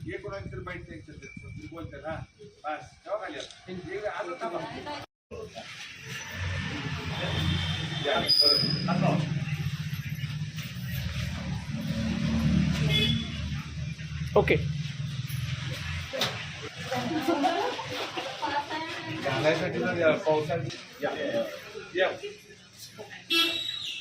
हे कोणाची तर बाईट नाही बोलतात हा बस ठेवा खाली आता. हे या, ओके घालायसाठी तर या,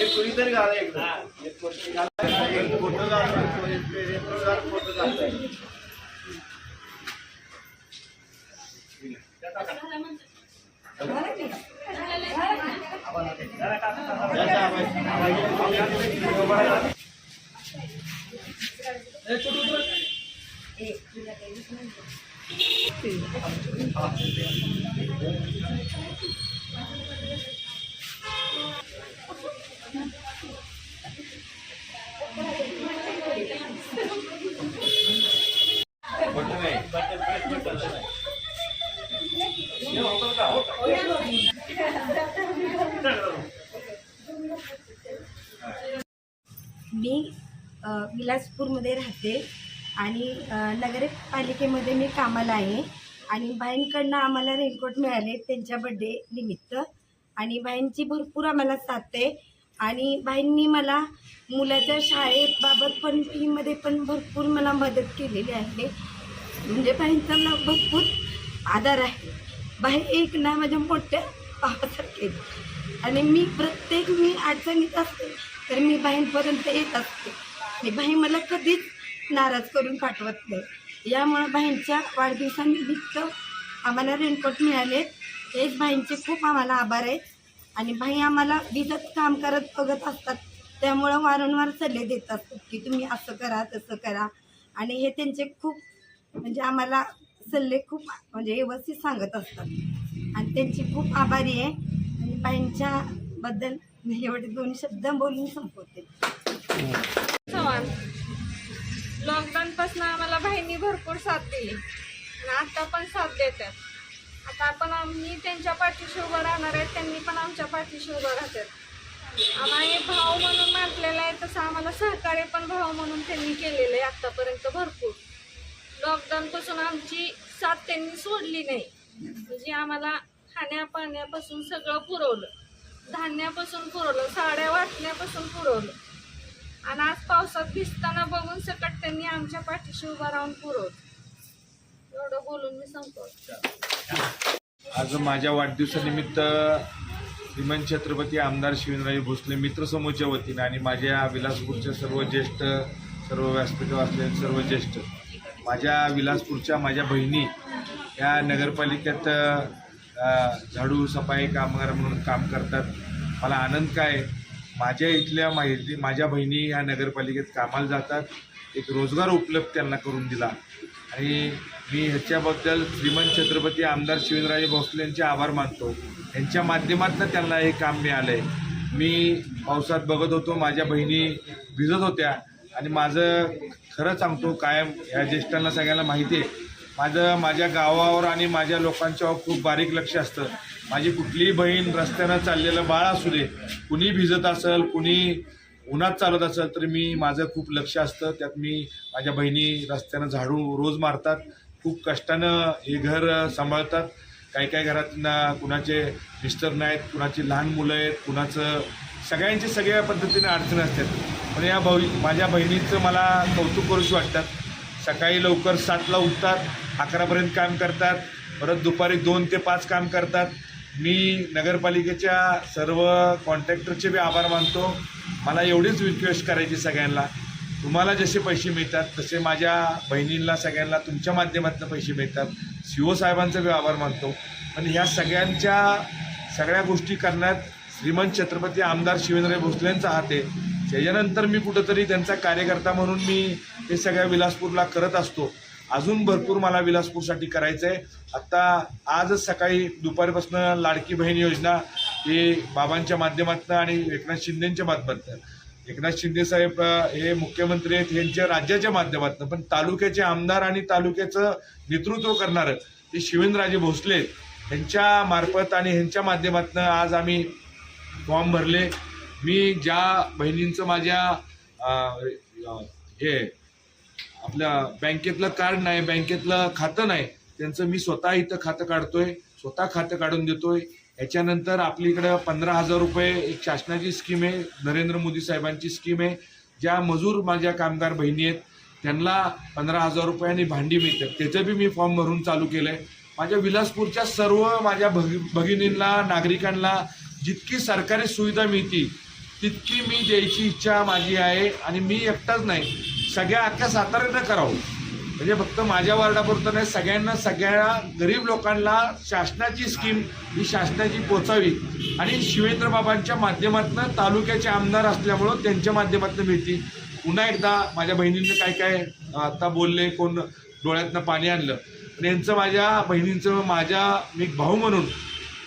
एक कुणीतरी घाला एकदा एक फोटो घाला. फोटो घाला, फोटो घाला. मी विलासपूरमध्ये राहते आणि नगरपालिकेमध्ये मी कामाला आहे आणि बाईंकडनं आम्हाला रेनकोट मिळाले त्यांच्या बड्डे निमित्त आणि बाईंची भरपूर आम्हाला साथ आहे आणि बाईंनी मला मुलाच्या शाळेबाबत पण फीमध्ये पण भरपूर मला मदत केलेली आहे. म्हणजे बाईंचा मला भरपूर आधार आहे. बाई एक ना माझ्या मोठ्या भावासारखे आणि मी प्रत्येक मी अडचणीत असते तर मी बाईंपर्यंत येत असते. आणि बाई मला कधीच नाराज करून पाठवत नाही. यामुळं बाईंच्या वाढदिवसानिमित्त आम्हाला रेनकोट मिळाले. हेच बाईंचे खूप आम्हाला आभार आहेत. आणि बाई आम्हाला विजत काम करत बघत असतात. त्यामुळं वारंवार सल्ले देत असतात की तुम्ही असं करा तसं करा. आणि हे त्यांचे खूप म्हणजे आम्हाला सल्ले खूप म्हणजे व्यवस्थित सांगत असतात. आणि त्यांची खूप आभारी आहे. आणि बाईंच्या बद्दल मी एवढे दोन शब्द बोलून संपवते. चव्हाण लॉकडाऊन पासून आम्हाला बहिणी भरपूर साथ दिली. आणि आता पण साथ देतात. आता आपण आम्ही त्यांच्या पाठीशी उभं राहणार आहे त्यांनी पण आमच्या पाठीशी उभं राहतात. आम्हाला भाव म्हणून म्हटलेला आहे तसं आम्हाला सहकार्य पण भाव म्हणून त्यांनी केलेलं आहे आतापर्यंत भरपूर. लॉकडाऊनपासून आमची साथ त्यांनी सोडली नाही. म्हणजे आम्हाला खाण्यापाण्यापासून सगळं पुरवलं. धान्यापासून पुरवलं साड्या वाटण्यापासून पुरवलं. आणि आज पावसात भिजताना बघून सकट त्यांनी आमच्या पाठीशी उभा राहून पुरवलं. एवढं बोलून मी संपवतो. आज माझ्या वाढदिवसानिमित्त श्रीमंत छत्रपती आमदार शिवेंद्रराजे भोसले मित्रसमूहच्या वतीनं आणि माझ्या विलासपूरच्या सर्व ज्येष्ठ सर्व व्यासपीठ असलेले सर्व ज्येष्ठ. माझ्या विलासपूरच्या माझ्या बहिणी या नगरपालिकेत झाडू सफाई कामगार म्हणून काम करतात. मला आनंद काय? माझ्या इथल्या माहिती माझ्या बहिणी ह्या नगरपालिकेत कामाला जातात. एक रोजगार उपलब्ध त्यांना करून दिला. आणि मी ह्याच्याबद्दल श्रीमंत छत्रपती आमदार शिवेंद्रराजे भोसले यांचे आभार मानतो. यांच्या माध्यमातून त्यांना हे काम मिळालं आहे मी पावसात बघत होतो माझ्या बहिणी भिजत होत्या. आणि माझं खरं सांगतो कायम ह्या ज्येष्ठांना सगळ्यांना माहिती आहे माझं माझ्या गावावर आणि माझ्या लोकांच्यावर खूप बारीक लक्ष असतं. माझी कुठलीही बहीण रस्त्यानं चाललेलं बाळ असू दे कुणी भिजत असेल कुणी उन्हात चालत असेल तर मी माझं खूप लक्ष असतं. त्यात मी माझ्या बहिणी रस्त्यानं झाडू रोज मारतात खूप कष्टानं हे घर सांभाळतात. काही काही घरात ना कुणाचे मिस्टर नाहीत कुणाची लहान मुलं आहेत कुणाचं सगळ्यांचे सगळ्या पद्धतीने अडचण असतात. पण या भाऊ माझ्या बहिणीचं मला कौतुक करूशी वाटतात. सकाळी लवकर सातला उठतात अकरापर्यंत काम करतात परत दुपारी दोन ते पाच काम करतात. मी नगरपालिकेच्या सर्व कॉन्ट्रॅक्टरचे बी आभार मानतो. मला एवढीच रिक्वेस्ट करायची सगळ्यांना. तुम्हाला जसे पैसे मिळतात तसे माझ्या बहिणींना सगळ्यांना तुमच्या माध्यमातून पैसे मिळतात. सी ओ साहेबांचा बी आभार मानतो. पण ह्या सगळ्यांच्या सगळ्या गोष्टी करण्यात श्रीमंत छत्रपती आमदार शिवेंद्र भोसलेंचा हात आहे. त्याच्यानंतर मी कुठंतरी त्यांचा कार्यकर्ता म्हणून मी हे सगळ्या विलासपूरला करत असतो. अजून भरपूर मला विलासपूरसाठी करायचं आहे आत्ता आजच सकाळी दुपारपासून लाडकी बहीण योजना हे बाबांच्या माध्यमातून आणि एकनाथ शिंदेच्या माध्यमातून. एकनाथ शिंदे साहेब हे मुख्यमंत्री आहेत यांच्या राज्याच्या माध्यमातून पण तालुक्याचे आमदार आणि तालुक्याचं नेतृत्व करणारं ते शिवेंद्रराजे भोसले आहेत. यांच्या मार्फत आणि ह्यांच्या माध्यमातून आज आम्ही फॉर्म भरले. मी ज्या बहिणींचं माझ्या हे आपल्या बँकेतलं कार्ड नाही बँकेतलं खातं नाही त्यांचं मी स्वतः इथं खातं काढतोय स्वतः खातं काढून देतोय. याच्यानंतर आपल्या इकडं पंधरा हजार रुपये एक शासनाची स्कीम आहे नरेंद्र मोदी साहेबांची स्कीम आहे. ज्या मजूर माझ्या कामगार बहिणी आहेत त्यांना पंधरा हजार रुपये आणि भांडी मिळतात. त्याचं बी मी फॉर्म भरून चालू केलं आहे माझ्या विलासपूरच्या सर्व माझ्या भगि भगिनींना नागरिकांना जितकी सरकारी सुविधा मिळती तितकी मी द्यायची इच्छा माझी आहे आणि मी एकटाच नाही. सगळ्या अख्ख्या साताऱ्यानं करावं. म्हणजे फक्त माझ्या वार्डापुरतं नाही सगळ्यांना सगळ्या गरीब लोकांना शासनाची स्कीम ही शासनाची पोचावी. आणि शिवेंद्र बाबांच्या माध्यमातून तालुक्याचे आमदार असल्यामुळं त्यांच्या माध्यमातून मिळतील पुन्हा एकदा माझ्या बहिणींनी काय काय आता बोलले कोण डोळ्यातनं पाणी आणलं. पण यांचं माझ्या बहिणींचं माझ्या मी एक भाऊ म्हणून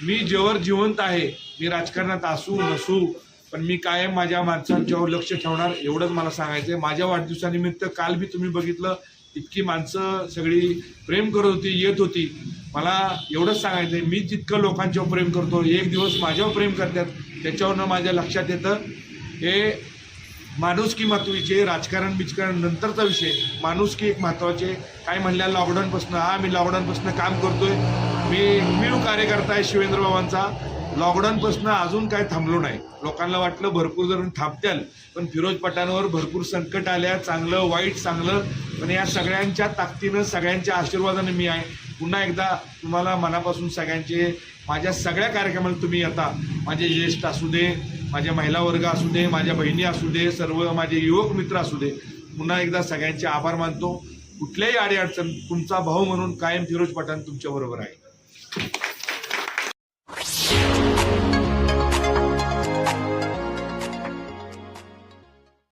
मी जेवर जिवंत आहे मी राजकारणात असू नसू पण मी कायम माझ्या माणसांच्यावर लक्ष ठेवणार एवढंच मला सांगायचं आहे माझ्या वाढदिवसानिमित्त काल बी तुम्ही बघितलं इतकी माणसं सगळी प्रेम करत होती येत होती. मला एवढंच सांगायचं आहे मी जितकं लोकांच्यावर प्रेम करतो एक दिवस माझ्यावर प्रेम करतात त्याच्यावरनं माझ्या लक्षात येतं हे माणुसकी महत्वाची राजकारण बिजकारण नंतरचा विषय. माणुसकी एक महत्त्वाचे काय म्हणल्या लॉकडाऊनपासून हा मी लॉकडाऊनपासून काम करतोय. मी एकमेव कार्यकर्ता आहे शिवेंद्र बाबांचा. लॉकडाऊनपासून अजून काय थांबलो नाही. लोकांना वाटलं भरपूर जण थांबत्याल पण फिरोज पठाणवर भरपूर संकट आल्या. चांगलं वाईट चांगलं पण या सगळ्यांच्या ताकदीनं सगळ्यांच्या आशीर्वादाने मी आहे. पुन्हा एकदा तुम्हाला मनापासून सगळ्यांचे माझ्या सगळ्या कार्यक्रमाला तुम्ही येता. माझे ज्येष्ठ असू दे माझ्या महिला वर्ग असू दे माझ्या बहिणी असू दे सर्व माझे युवक मित्र असू दे. पुन्हा एकदा सगळ्यांचे आभार मानतो. कुठल्याही अडीअडचण तुमचा भाऊ म्हणून कायम फिरोज पठाण तुमच्याबरोबर आहे.